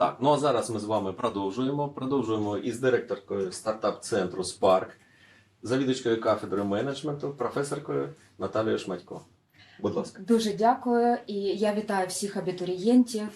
Так, ну а зараз ми з вами продовжуємо. Продовжуємо із директоркою стартап-центру Spark, завідувачкою кафедри менеджменту, професоркою Наталією Шматько. Будь ласка. Дуже дякую. І я вітаю всіх абітурієнтів,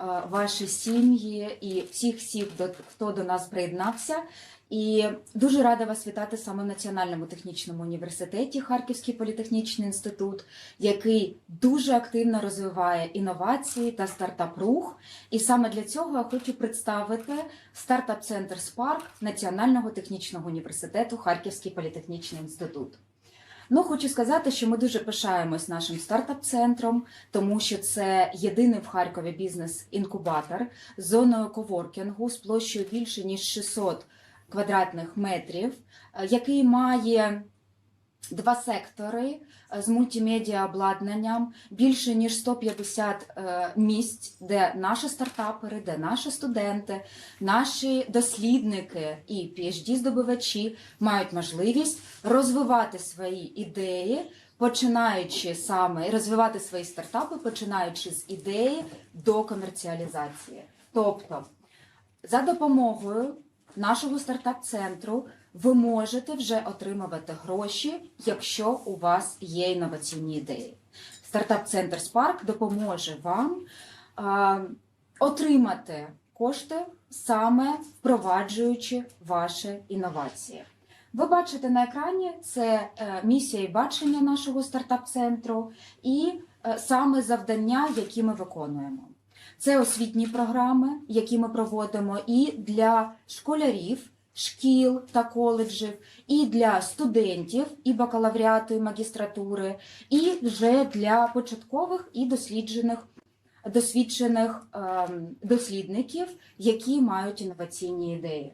е, ваші сім'ї і всіх всіх, хто до нас приєднався. І дуже рада вас вітати саме в Національному технічному університеті Харківський політехнічний інститут, який дуже активно розвиває інновації та стартап-рух. І саме для цього я хочу представити стартап-центр Spark Національного технічного університету Харківський політехнічний інститут. Ну, хочу сказати, що ми дуже пишаємось нашим стартап-центром, тому що це єдиний в Харкові бізнес-інкубатор з зоною коворкінгу з площею більше ніж 600 квадратних метрів, е, який має два сектори е, з мультимедіа обладнанням, більше ніж 150 е, місць, де наші стартапери, де наші студенти, наші дослідники і phd здобувачі мають можливість розвивати свої ідеї, починаючи саме розвивати свої стартапи, починаючи з ідеї до комерціалізації. Тобто, за допомогою нашого стартап-центру ви можете вже отримувати гроші, якщо у вас є інноваційні ідеї. Стартап-центр Spark допоможе вам е, отримати кошти саме впроваджуючи ваші інновації. Ви бачите на екрані це е, місія і бачення нашого стартап-центру і е, саме завдання, які ми виконуємо. Це освітні програми, які ми проводимо і для школярів, шкіл та коледжів, і для студентів, і бакалавріату, і магістратури, і вже для початкових і досліджених. Досвідчених ем, дослідників, які мають інноваційні ідеї.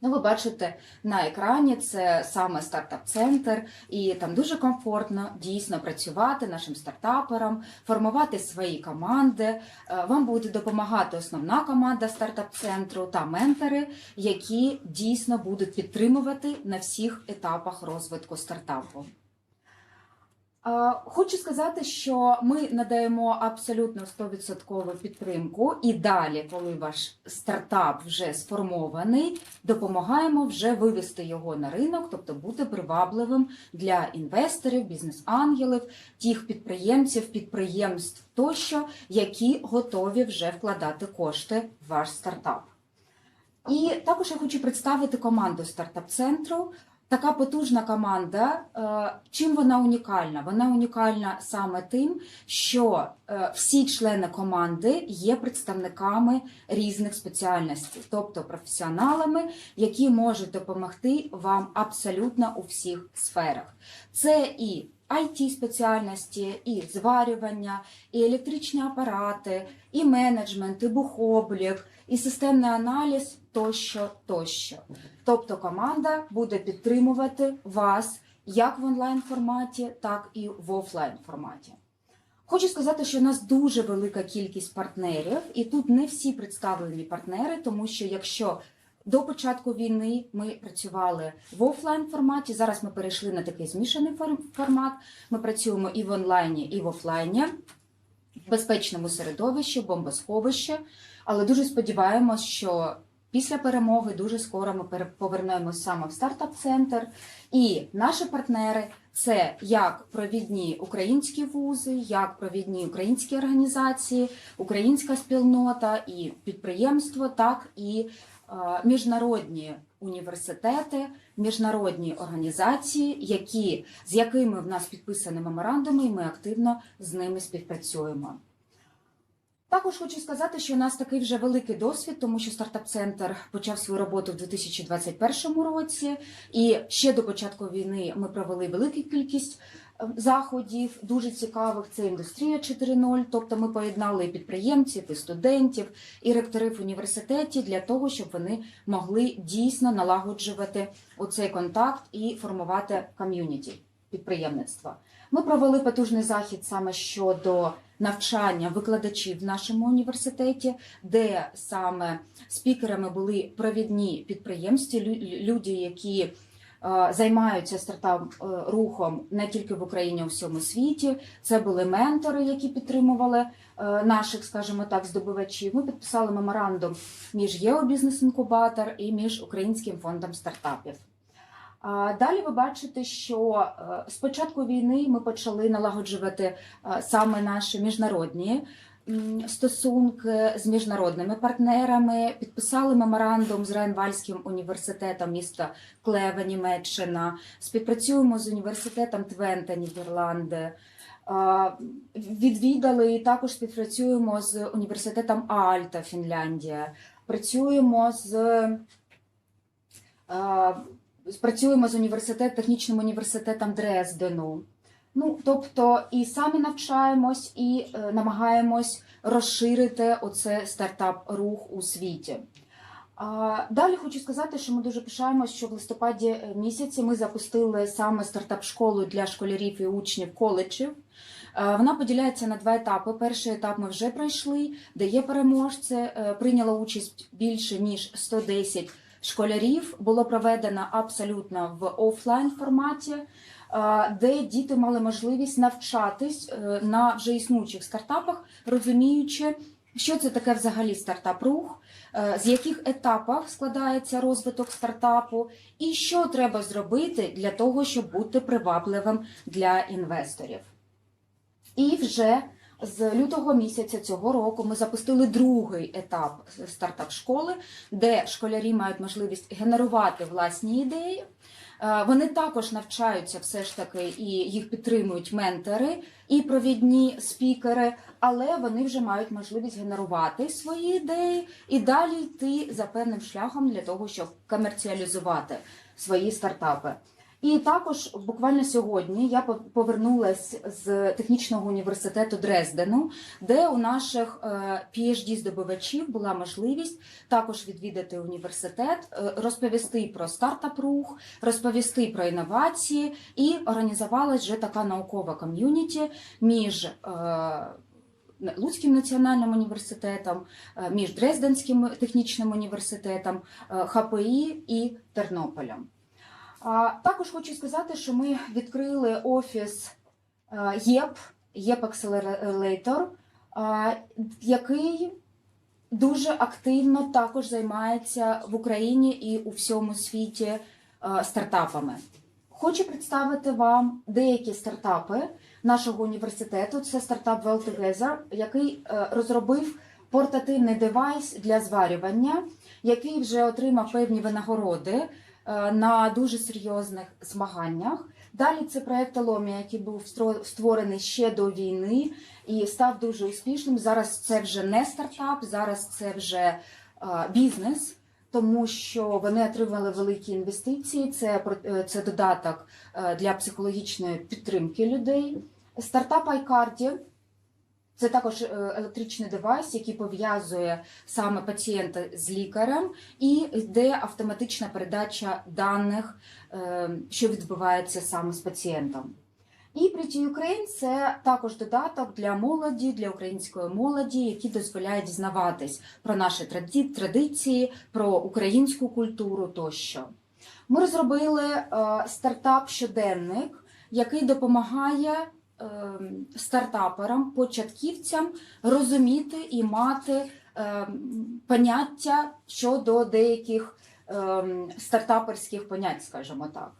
Ну, ви бачите на екрані це саме стартап-центр, і там дуже комфортно дійсно працювати нашим стартаперам, формувати свої команди. Е, Вам буде допомагати основна команда стартап-центру та ментори, які дійсно будуть підтримувати на всіх етапах розвитку стартапу. Е, Хочу сказати, що ми надаємо абсолютно 100% підтримку, і далі, коли ваш стартап вже сформований, допомагаємо вже вивести його на ринок, тобто бути привабливим для інвесторів, бізнес-ангелів, тих підприємців, підприємств тощо, які готові вже вкладати кошти в ваш стартап. І також я хочу представити команду стартап-центру. Така потужна команда. е, Чим вона унікальна? Вона унікальна саме тим, що е, всі члени команди є представниками різних спеціальностей, тобто професіоналами, які можуть допомогти вам абсолютно у всіх сферах. Це і it спеціальності, і зварювання, і електричні апарати, і менеджмент, і бухоблік, і системний аналіз тощо, тощо. Тобто команда буде підтримувати вас як в онлайн форматі, так і в офлайн форматі. Хочу сказати, що у нас дуже велика кількість партнерів, і тут не всі представлені партнери, тому що якщо до початку війни ми працювали в офлайн форматі, зараз ми перейшли на такий змішаний форм- формат. Ми працюємо і в онлайні, і в офлайні, в безпечному середовищі, бомбосховище. Але дуже сподіваємось, що після перемоги дуже скоро ми повернемось саме в стартап-центр. І наші партнери це як провідні українські вузи, як провідні українські організації, українська спільнота і підприємство, так і міжнародні університети, міжнародні організації, які, з якими в нас підписані меморандуми, і ми активно з ними співпрацюємо. Також хочу сказати, що у нас такий вже великий досвід, тому що стартап-центр почав свою роботу в 2021 році, і ще до початку війни ми провели велику кількість е, заходів, дуже цікавих. Це індустрія 4.0, тобто ми поєднали і підприємців, і студентів, і ректорів університетів для того, щоб вони могли дійсно налагоджувати оцей контакт і формувати ком'юніті підприємництва. Ми провели потужний захід саме щодо навчання викладачів в нашому університеті, де саме спікерами були провідні підприємці, лю- люди, які е, займаються стартап е, рухом не тільки в Україні, а у всьому світі. Це були ментори, які підтримували е, наших, скажімо так, здобувачів. Ми підписали меморандум між ЄО Бізнес Інкубатор і між Українським фондом стартапів. Далі ви бачите, що е, з початку війни ми почали налагоджувати е, саме наші міжнародні стосунки з міжнародними партнерами. Підписали меморандум з Рейнвальським університетом міста Клеве, Німеччина. Співпрацюємо з університетом Твенте, Нідерланди. Відвідали і також співпрацюємо з університетом Аальта, Фінляндія. Працюємо з працюємо з університет, технічним університетом Дрездену. Ну, тобто, і самі навчаємось, і е, намагаємось розширити оце стартап-рух у світі. А, далі хочу сказати, що ми дуже пишаємось, що в листопаді е, місяці ми запустили саме стартап-школу для школярів і учнів коледжів. Е, Вона поділяється на два етапи. Перший етап ми вже пройшли, де є переможці. Е, Прийняло участь більше ніж 110 школярів. Було проведено абсолютно в офлайн форматі, е, де діти мали можливість навчатись е, на вже існуючих стартапах, розуміючи, що це таке взагалі стартап-рух, е, з яких етапів складається розвиток стартапу, і що треба зробити для того, щоб бути привабливим для інвесторів. І вже з лютого місяця цього року ми запустили другий етап стартап школи, де школярі мають можливість генерувати власні ідеї. Е, Вони також навчаються все ж таки і їх підтримують ментори і провідні спікери, але вони вже мають можливість генерувати свої ідеї і далі йти за певним шляхом для того, щоб комерціалізувати свої стартапи. І також буквально сьогодні я по- повернулась з технічного університету Дрездену, де у наших phd здобувачів була можливість також відвідати університет, е, розповісти про стартап-рух, розповісти про інновації, і організувалась вже така наукова ком'юніті між. е, Луцьким національним університетом, е, між Дрезденським технічним університетом, е, ХПІ і Тернополем. Також хочу сказати, що ми відкрили офіс е, ЄП, ЄП Accelerator, е, який дуже активно також займається в Україні і у всьому світі е, стартапами. Хочу представити вам деякі стартапи нашого університету. Це стартап Well який розробив портативний девайс для зварювання, який вже отримав певні винагороди на дуже серйозних змаганнях. Далі це проект Аломія, який був створений ще до війни і став дуже успішним. Зараз це вже не стартап, зараз це вже е, бізнес, тому що вони отримали великі інвестиції. Це е, це додаток е, для психологічної підтримки людей. Стартап iCardi – це також е, електричний девайс, який пов'язує саме пацієнта з лікарем, і йде автоматична передача даних, е, що відбувається саме з пацієнтом. І Pretty Ukraine – це також додаток для молоді, для української молоді, який дозволяє дізнаватись про наші традиції, про українську культуру тощо. Ми розробили е, стартап щоденник, який допомагає стартаперам, початківцям розуміти і мати е, поняття щодо деяких е, стартаперських понять, скажімо так.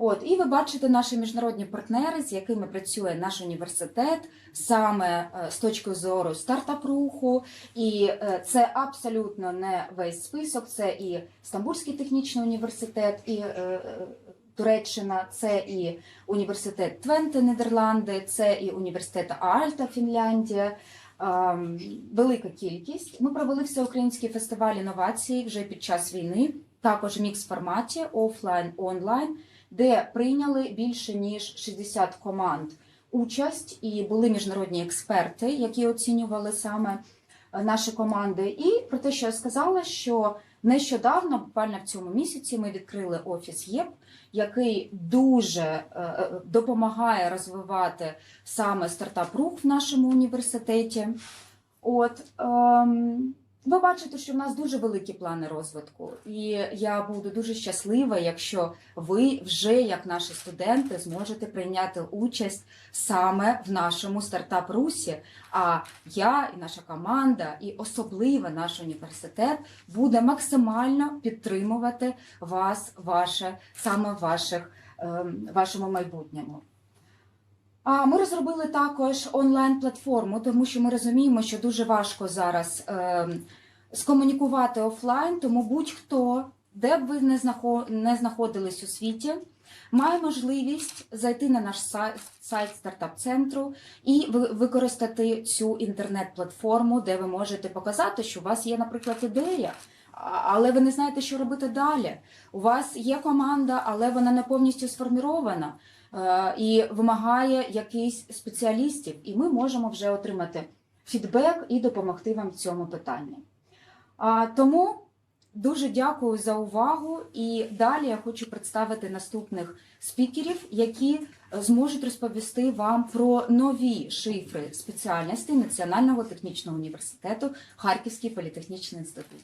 От, і ви бачите наші міжнародні партнери, з якими працює наш університет, саме е, з точки зору стартап-руху. І е, це абсолютно не весь список. Це і Стамбульський технічний університет, і е, Туреччина, це і університет Твенте, Нідерланди, це і університет Аальта, Фінляндія. Ем, Велика кількість. Ми провели всеукраїнський фестиваль інновацій вже під час війни, також в мікс форматі офлайн онлайн, де прийняли більше ніж 60 команд участь, і були міжнародні експерти, які оцінювали саме е, наші команди. І про те, що я сказала, що нещодавно, буквально в цьому місяці, ми відкрили офіс ЄП, який дуже е, е, допомагає розвивати саме стартап рух в нашому університеті. От ем, Ви бачите, що в нас дуже великі плани розвитку, і я буду дуже щаслива, якщо ви вже, як наші студенти, зможете прийняти участь саме в нашому стартап русі. А я і наша команда, і особливо наш університет буде максимально підтримувати вас, ваше саме ваших, ем, вашому майбутньому. А ми розробили також онлайн-платформу, тому що ми розуміємо, що дуже важко зараз ем, скомунікувати офлайн, тому будь-хто, де б ви не знаходились у світі, має можливість зайти на наш сайт, стартап-центру і ви- використати цю інтернет-платформу, де ви можете показати, що у вас є, наприклад, ідея. Але ви не знаєте, що робити далі. У вас є команда, але вона не повністю сформірована е, і вимагає якихось спеціалістів, і ми можемо вже отримати фідбек і допомогти вам в цьому питанні. Тому дуже дякую за увагу. І далі я хочу представити наступних спікерів, які е, зможуть розповісти вам про нові шифри спеціальностей Національного технічного університету Харківський політехнічний інститут.